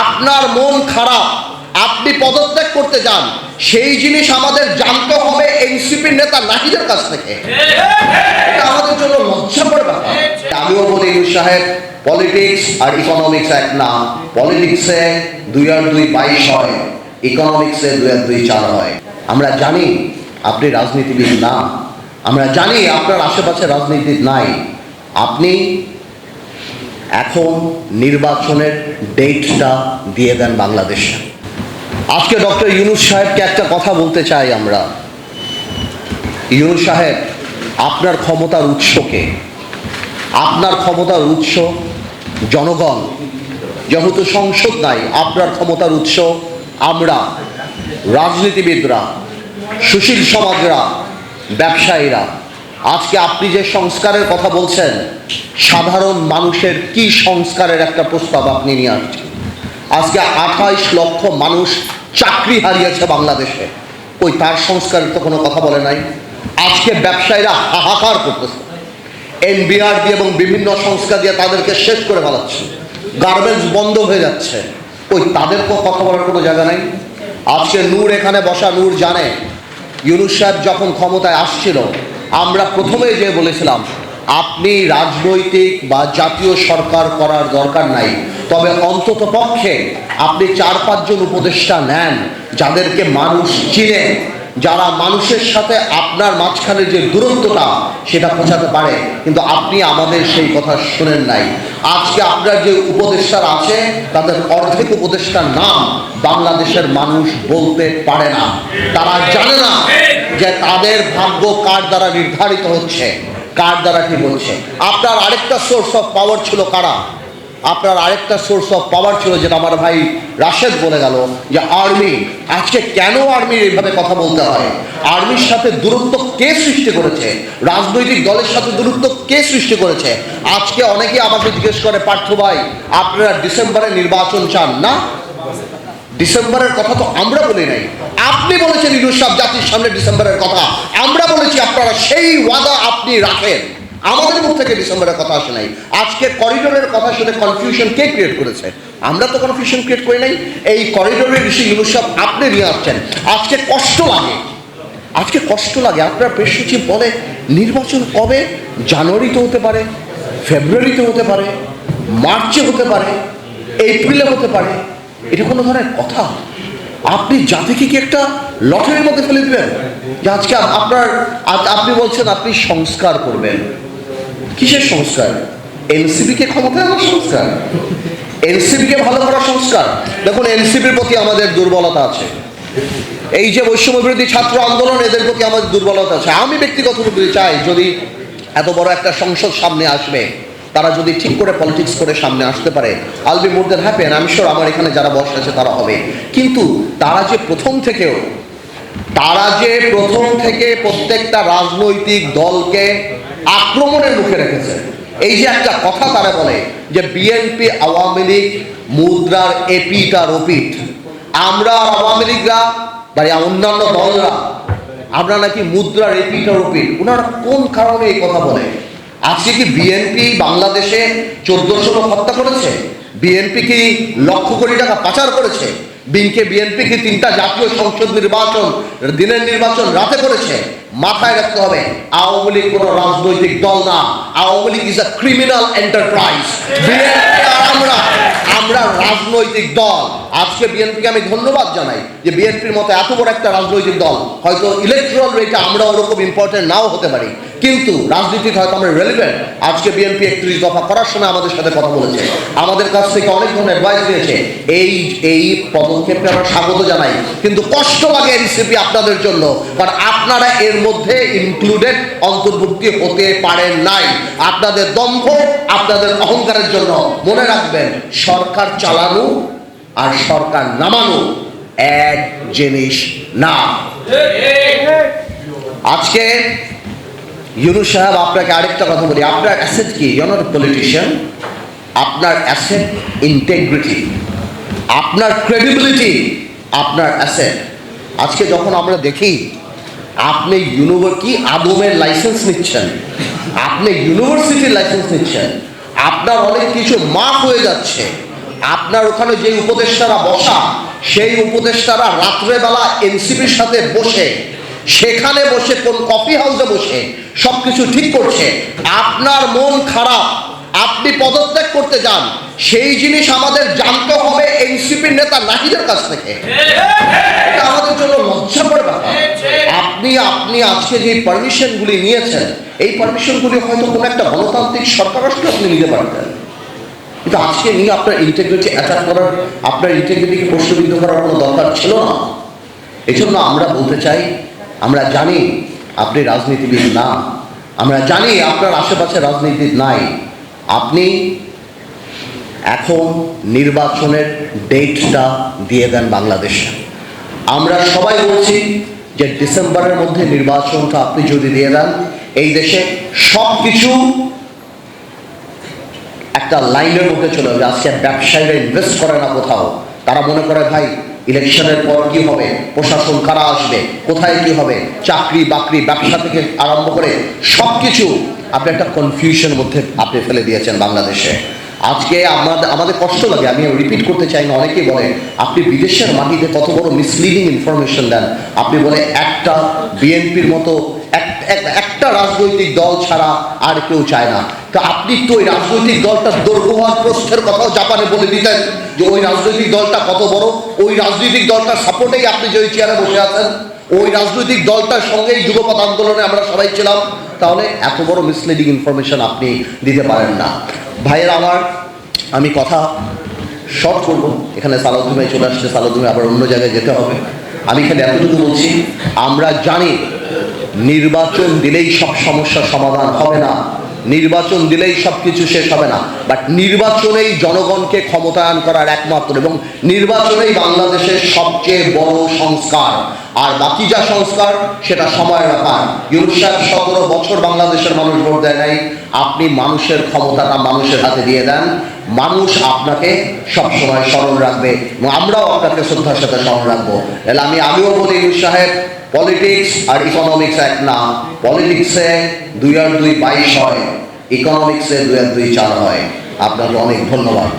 আপনার মন খারাপ, আপনি পদত্যাগ করতে যান সেই জিনিস আমাদের জানতে হবে এনসিপির নেতা নাহিদের কাছ থেকে। এটা আমাদের জন্য লজ্জাকর ব্যাপার। আমিও বলি সাহেব, পলিটিক্স আর ইকোনমিক্স এক না পলিটিক্সে দুই আর দুই বাইশ হয়, ইকোনমিক্সে দুই আর দুই চার হয়। আমরা জানি আপনি রাজনীতিবিদ না। আমরা জানি আপনার আশেপাশে রাজনীতি নাই। আপনি এখন নির্বাচনের ডেটটা দিয়ে দেন বাংলাদেশে। আজকে ডক্টর ইউনুস সাহেবকে একটা কথা বলতে চাই আমরা। ইউনুস সাহেব, আপনার ক্ষমতার উৎসকে আপনার ক্ষমতার উৎস জনগণ। যেহেতু সংসদ নাই, আপনার ক্ষমতার উৎস আমরা, রাজনীতিবিদরা, সুশীল সমাজরা, ব্যবসায়ীরা। আজকে আপনি যে সংস্কারের কথা বলছেন সাধারণ মানুষের কি সংস্কারের একটা প্রস্তাব আপনি নিয়ে আসছেন? আজকে আঠাইশ লক্ষ মানুষ চাকরি হারিয়েছে বাংলাদেশে। ওই তার সংস্কারের তো কোনো কথা বলে নাই? আজকে ব্যবসায়ীরা হাহাকার করতেছে। এনবিআরডি এবং বিভিন্ন সংস্থা দিয়ে তাদেরকে শেষ করে ফেলাচ্ছে। গার্মেন্টস বন্ধ হয়ে যাচ্ছে। ওই তাদের তো কথা বলার কোনো জায়গা নাই? আজকে নূর এখানে বসা, নূর জানে। ইউনুস সাহেব যখন ক্ষমতায় আসছিল, আমরা প্রথমেই যে বলেছিলাম আপনি রাজনৈতিক বা জাতীয় সরকার করার দরকার নাই। তবে অন্তত পক্ষে আপনি চার পাঁচজন উপদেষ্টা নেন, যাদেরকে মানুষ চিনে, যারা মানুষের সাথে আপনার মাঝখানে যে দূরত্বটা, সেটা পৌঁছাতে পারে। কিন্তু আপনি আমাদের সেই কথা শুনেন নাই। আজকে আপনার যে উপদেষ্টারা আছে, তাদের অর্ধেক উপদেষ্টার নাম বাংলাদেশের মানুষ বলতে পারে না। তারা জানে না যে তাদের ভাগ্য কার দ্বারা নির্ধারিত হচ্ছে। কার দ্বারা কি বলছে? আপনার আরেকটা সোর্স অফ পাওয়ার ছিল কারা? আপনার আরেকটা সোর্স অফ পাওয়ার ছিল যেটা আমার ভাই রাশেদ বলে গেল, যে আর্মি আজকে কেন আর্মির এইভাবে কথা বলতে হয়? আর্মির সাথে দূরত্ব কে সৃষ্টি করেছে? রাজনৈতিক দলের সাথে দূরত্ব কে সৃষ্টি করেছে? আজকে অনেকে আমাকে জিজ্ঞেস করে, পার্থ ভাই, আপনারা ডিসেম্বরে নির্বাচন চান না? ডিসেম্বরের কথা তো আমরা বলি নাই। আপনি বলেছেন ইনুস সাহেব, জাতির সামনে ডিসেম্বরের কথা। আমরা বলেছি, আপনারা সেই ওয়াদা আপনি রাখেন। আমাদের মুখ থেকে ডিসেম্বরের কথা আসে নাই। আজকে করিডোরের কথা শুনে কনফিউশন কে ক্রিয়েট করেছে? আমরা তো কনফিউশন ক্রিয়েট করি নাই। এই করিডোরের ইউনুস সাহেব, আপনি নিয়ে আসছেন। আজকে কষ্ট লাগে। আজকে কষ্ট লাগে। আপনার প্রেস সচিব বলে, নির্বাচন কবে? জানুয়ারিতে হতে পারে, ফেব্রুয়ারিতে হতে পারে, মার্চে হতে পারে, এপ্রিলে হতে পারে। এটা কোনো ধরনের কথা। আপনি জাতিকে কি একটা লটারির মধ্যে ফেলে দিবেন যে আজকে আপনার আপনি বলছেন আপনি সংস্কার করবেন। কিসের সংস্কার? এনসিপিকে ক্ষমতায় আনার সংস্কার? এনসিপিকে ভালো করার সংস্কার? দেখুন এনসিপির প্রতি আমাদের দুর্বলতা আছে। এই যে বৈষম্য বিরোধী ছাত্র আন্দোলন, এদের প্রতি আমাদের দুর্বলতা আছে। আমি ব্যক্তিগতভাবে চাই যদি এত বড় একটা সংসদ সামনে আসবে তারা যদি ঠিক করে পলিটিক্স করে সামনে আসতে পারে I'll be more than happy আমি শিওর আমার এখানে যারা বসে আছে তারা হবে। কিন্তু তারা যে প্রথম থেকেও, তারা যে প্রথম থেকে প্রত্যেকটা রাজনৈতিক দলকে আক্রমণের মুখে রেখেছে, এই যে একটা কথা তারা বলে যে বিএনপি আওয়ামী লীগ, মুদ্রার এপিট আর আমরা আওয়ামী লীগরা বা অন্যান্য দলরা, আমরা নাকি মুদ্রার এপিট আর ওপিট ওনারা কোন কারণে এই কথা বলে? আজকে কি বিএনপি বাংলাদেশে চোদ্দশো লোক হত্যা করেছে? বিএনপি কি লক্ষ কোটি টাকা পাচার করেছে? বিনকে বিএনপি কি তিনটা জাতীয় সংসদ নির্বাচন, দিনের নির্বাচন রাতে করেছে? মাথায় রাখতে হবে, আওয়ামী লীগ কোনো রাজনৈতিক দল না। Awami League is a criminal enterprise আমরা আমরা রাজনৈতিক দল। আজকে বিএনপিকে আমি ধন্যবাদ জানাই যে বিএনপির মতো এত বড় একটা রাজনৈতিক দল, হয়তো ইলেকট্রাল রেটে আমরা ওরকম ইম্পর্টেন্ট নাও হতে পারি। কিন্তু রাজনীতিতে হয়তো আমরা রেলিভেন্ট আজকে বিএনপি একত্রিশ দফা করার সময় আমাদের সাথে কথা বলেছে। আমাদের কাছ থেকে অনেক ধরনের অ্যাডভাইস দিয়েছে। এই এই পদক্ষেপকে আমরা স্বাগত জানাই। কিন্তু কষ্ট লাগে এনসিপি আপনাদের জন্য। কারণ আপনারা এর মধ্যে ইনক্লুডেড অন্তর্ভুক্তি হতে পারেন নাই। আপনাদের দম্ভ, আপনাদের অহংকারের জন্য। মনে রাখবেন, সরকার চালানো আর সরকার নামানো এক জিনিস না। আজকে ইউনুস সাহেব, আপনাকে আরেকটা কথা বলি। আপনার অ্যাসেট কি? ইউ নট পলিটিশিয়ান আপনার অ্যাসেট ইন্টেগ্রিটি আপনার ক্রেডিবিলিটি আপনার অ্যাসেট আজকে যখন আমরা দেখি, আপনি ইউনিভার কি আদমের লাইসেন্স নিচ্ছেন। আপনি ইউনিভার্সিটির লাইসেন্স নিচ্ছেন। আপনার অনেক কিছু মাফ হয়ে যাচ্ছে। আপনার ওখানে যে উপদেষ্টারা বসা, সেই উপদেষ্টারা রাত্রেবেলা এনসিপির সাথে বসে সেখানে বসে, কোন কফি হাউসে বসে সবকিছু ঠিক করছে, আপনার মন খারাপ, আপনি পদত্যাগ করতে যান, সেই জিনিস আমাদের জানতে হবে এনসিপির নেতা নাহিদের কাছ থেকে। এটা আমাদের জন্য লজ্জাকর ব্যাপার। আপনি আপনি আজকে যে পারমিশনগুলি নিয়েছেন, এই পারমিশনগুলি হয়তো কোনো একটা গণতান্ত্রিক সরকার আপনি নিতে পারতেন কিন্তু আজকে নিয়ে আপনার ইন্টেগ্রিটি অ্যাটাক করার, আপনার ইন্টেগ্রিটিকে প্রশ্নবিদ্ধ করার কোনো দরকার ছিল না। এই জন্য আমরা বলতে চাই আমরা জানি আপনি রাজনীতিবিদ না। আমরা জানি আপনার আশেপাশে রাজনীতিবিদ নাই। আপনি এখন নির্বাচনের ডেটটা দিয়ে দেন বাংলাদেশে। আমরা সবাই বলছি যে ডিসেম্বরের মধ্যে নির্বাচনটা আপনি যদি দিয়ে দেন, এই দেশে সব কিছু একটা লাইনের মধ্যে চলে যাবে। আজকে ব্যবসায়ীরা ইনভেস্ট করে না কোথাও। তারা মনে করে, ভাই ইলেকশনের পর কি হবে? প্রশাসন কারা আসবে? কোথায় কি হবে? চাকরি, বাকরি, ব্যবসা থেকে আরম্ভ করে সব কিছু আপনি একটা কনফিউশন মধ্যে আপনি ফেলে দিয়েছেন বাংলাদেশে। আজকে আমাদের আমাদের কষ্ট লাগে, আমি রিপিট করতে চাই না, অনেকেই বলে, আপনি বিদেশের মাটিতে কত বড় মিসলিডিং ইনফরমেশন দেন। আপনি বলে একটা বিএনপির মতো একটা রাজনৈতিক দল ছাড়া আর কেউ চায় না। তো আপনি তো ওই রাজনৈতিক দলটার দৈর্ঘ্য হওয়ার প্রশ্নের কথাও জাপানে বলে দিতেন যে ওই রাজনৈতিক দলটা কত বড়। ওই রাজনৈতিক দলটার সাপোর্টেই আপনি যে ওই চেয়ারে বসে আছেন, ওই রাজনৈতিক দলটার সঙ্গেই যুগপথ আন্দোলনে আমরা সবাই ছিলাম। তাহলে এত বড় মিসলিডিং ইনফরমেশন আপনি দিতে পারেন না। ভাইয়েরা আমার, আমি কথা শর্ট করব। এখানে সালাউদ্দিন চলে আসছে। সালাউদ্দিন আবার অন্য জায়গায় যেতে হবে। আমি এখানে এতটুকু বলছি, আমরা জানি নির্বাচন দিলেই সব সমস্যার সমাধান হবে না। নির্বাচন দিলেই সব কিছু শেষ হবে না। বাট নির্বাচনেই জনগণকে ক্ষমতায়ন করার একমাত্র এবং নির্বাচনেই বাংলাদেশের সবচেয়ে বড় সংস্কার। আর বাকি যা সংস্কার, সেটা সময়ের ব্যাপার। ইউনুস সাহেব সতেরো বছর বাংলাদেশের মানুষ ভোট দেয় নাই। আপনি মানুষের ক্ষমতাটা মানুষের হাতে দিয়ে দেন। মানুষ আপনাকে সবসময় স্মরণ রাখবে এবং আমরাও আপনাকে শ্রদ্ধার সাথে স্মরণ রাখব। তাহলে আমি আমিও বলি ইউনুস সাহেব পলিটিক্স আর ইকোনমিক্স এক না পলিটিক্সে দুই আর দুই বাইশ হয় ইকোনমিক্সে দুই আর দুই চার হয়। আপনাকে অনেক ধন্যবাদ।